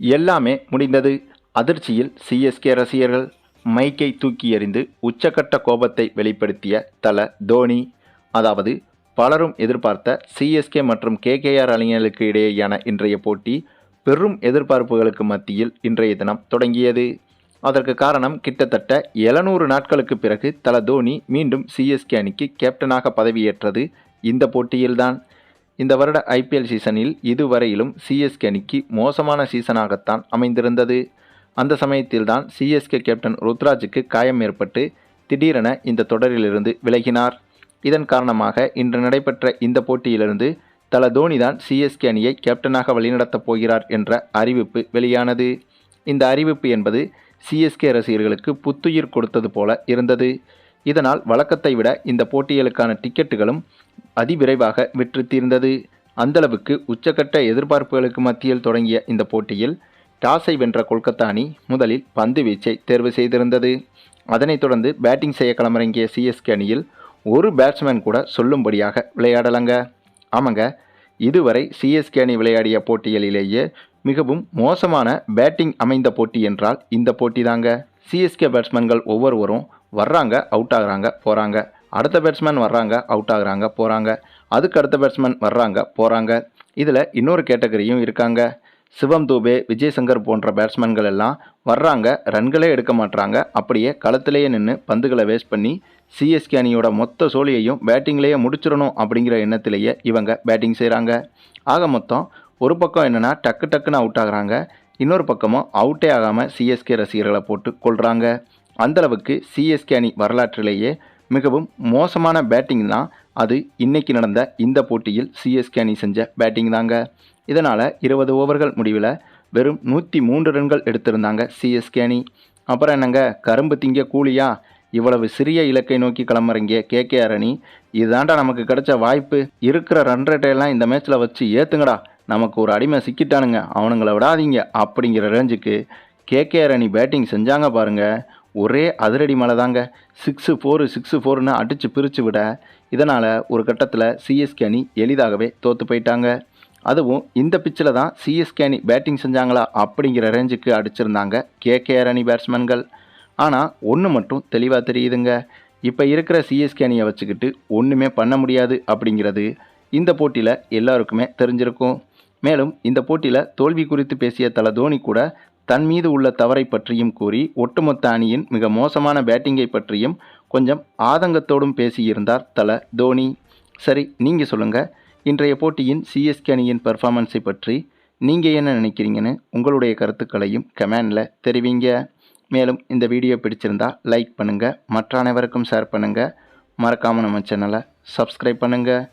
எல்லாமே முடிந்தது. அதிர்ச்சியில் சிஎஸ்கே ரசிகர்கள் மைக்கை தூக்கி எறிந்து உச்சக்கட்ட கோபத்தை வெளிப்படுத்திய தல தோனி அதாவது பலரும் எதிர்பார்த்த சிஎஸ்கே மற்றும் கேகேஆர் அணிகளுக்கு இடையேயான இன்றைய போட்டி பெரும் எதிர்பார்ப்புகளுக்கு மத்தியில் இன்றைய தினம் தொடங்கியது. அதற்கு காரணம் கிட்டத்தட்ட எழுநூறு நாட்களுக்கு பிறகு தல தோனி மீண்டும் சிஎஸ்கே அணிக்கு கேப்டனாக பதவியேற்றது. இந்த போட்டியில்தான். இந்த வருட ஐபிஎல் சீசனில் இதுவரையிலும் சிஎஸ்கே அணிக்கு மோசமான சீசனாகத்தான் அமைந்திருந்தது. அந்த சமயத்தில்தான் சிஎஸ்கே கேப்டன் ருத்ராஜுக்கு காயம் ஏற்பட்டு திடீரென இந்த தொடரிலிருந்து விலகினார். இதன் காரணமாக இன்று நடைபெற்ற இந்த போட்டியிலிருந்து தல தோனிதான் சிஎஸ்கே அணியை கேப்டனாக வழிநடத்தப் போகிறார் என்ற அறிவிப்பு வெளியானது. இந்த அறிவிப்பு என்பது சிஎஸ்கே ரசிகர்களுக்கு புத்துயிர் கொடுத்தது போல இருந்தது. இதனால் வழக்கத்தை விட இந்த போட்டிகளுக்கான டிக்கெட்டுகளும் அதிவிரைவாக விற்று தீர்ந்தது. அந்தளவுக்கு உச்சக்கட்ட எதிர்பார்ப்புகளுக்கு மத்தியில் தொடங்கிய இந்த போட்டியில் டாஸை வென்ற கொல்கத்தா அணி முதலில் பந்து வீச்சை தேர்வு செய்திருந்தது. அதனைத் தொடர்ந்து பேட்டிங் செய்ய களமிறங்கிய சிஎஸ்கே அணியில் ஒரு பேட்ஸ்மேன் கூட சொல்லும்படியாக விளையாடலங்க. ஆமாங்க இதுவரை சிஎஸ்கே அணி விளையாடிய போட்டிகளிலேயே மிகவும் மோசமான பேட்டிங் அமைந்த போட்டி என்றால் இந்த போட்டி தாங்க சிஎஸ்கே பேட்ஸ்மேன்கள் ஒவ்வொருவரும் வர்றாங்க அவுட் ஆகிறாங்க போகிறாங்க அடுத்த பேட்ஸ்மேன் வர்றாங்க அவுட் ஆகுறாங்க போகிறாங்க அதுக்கு அடுத்த பேட்ஸ்மேன் வர்றாங்க போகிறாங்க இதில் இன்னொரு கேட்டகரியும் இருக்காங்க. சிவம் தூபே விஜய் சங்கர் போன்ற பேட்ஸ்மேன்கள் எல்லாம் வர்றாங்க ரன்களே எடுக்க மாட்றாங்க. அப்படியே களத்திலேயே நின்று பந்துகளை வேஸ்ட் பண்ணி சிஎஸ்கே அணியோட மொத்த சோழியையும் பேட்டிங்லேயே முடிச்சிடணும் அப்படிங்கிற எண்ணத்திலேயே இவங்க பேட்டிங் செய்கிறாங்க ஆக மொத்தம் ஒரு பக்கம் என்னென்னா டக்கு டக்குன்னு அவுட் ஆகுறாங்க. இன்னொரு பக்கமும் அவுட்டே ஆகாமல் சிஎஸ்கே ரசிகர்களை போட்டு கொள்கிறாங்க அந்தளவுக்கு சிஎஸ்கே அணி வரலாற்றிலேயே மிகவும் மோசமான பேட்டிங் தான் அது இன்னைக்கு நடந்த இந்த போட்டியில் சிஎஸ்கே அணி செஞ்ச பேட்டிங் தாங்க. இதனால் இருபது ஓவர்கள் முடிவில் வெறும் நூற்றி மூன்று ரன்கள் எடுத்திருந்தாங்க சிஎஸ்கே அணி. அப்புறம் என்னங்க கரும்பு திங்க கூலியா? இவ்வளவு சிறிய இலக்கை நோக்கி களமிறங்கிய கேகேஆர் அணி இதுதான்டா நமக்கு கிடைச்ச வாய்ப்பு. இருக்கிற ரன் ரேட்டையெல்லாம் இந்த மேட்ச்சில் வச்சு ஏற்றுங்கடா நமக்கு ஒரு அடிமை சிக்கிட்டானுங்க. அவனுங்களை விடாதீங்க. அப்படிங்கிற ரேஞ்சுக்கு கேகேஆர் அணி பேட்டிங் செஞ்சாங்க பாருங்கள் ஒரே அதிரடி மழை தாங்க சிக்ஸு ஃபோரு சிக்ஸு ஃபோர்னு அடித்து பிரித்து விட இதனால் ஒரு கட்டத்தில் சிஎஸ்கே அணி எளிதாகவே தோற்று போயிட்டாங்க. அதுவும் இந்த பிச்சில் தான் சிஎஸ்கே அணி பேட்டிங் செஞ்சாங்களா அப்படிங்கிற ரேஞ்சுக்கு அடிச்சிருந்தாங்க கேகேஆர் அணி பேட்ஸ்மேன்கள் ஆனால் ஒன்று மட்டும் தெளிவாக தெரியுதுங்க. இப்போ இருக்கிற சிஎஸ்கே அணியை வச்சுக்கிட்டு ஒன்றுமே பண்ண முடியாது அப்படிங்கிறது இந்த போட்டியில் எல்லாருக்குமே தெரிஞ்சிருக்கும். மேலும் இந்த போட்டியில் தோல்வி குறித்து பேசிய தல தோனி கூட தன் மீது உள்ள தவறை பற்றியும் கூறி ஒட்டுமொத்த அணியின் மிக மோசமான பேட்டிங்கை பற்றியும் கொஞ்சம் ஆதங்கத்தோடும் பேசியிருந்தார் தல தோனி. சரி நீங்கள் சொல்லுங்கள் இன்றைய போட்டியின் சிஎஸ்கே அணியின் பெர்ஃபார்மன்ஸை பற்றி நீங்கள் என்ன நினைக்கிறீங்கன்னு உங்களுடைய கருத்துக்களையும் கமெண்டில் தெரிவிங்க. மேலும் இந்த வீடியோ பிடிச்சிருந்தால் லைக் பண்ணுங்கள் மற்ற அனைவருக்கும் ஷேர் பண்ணுங்கள் மறக்காமல் நம்ம சேனலை சப்ஸ்கிரைப் பண்ணுங்கள்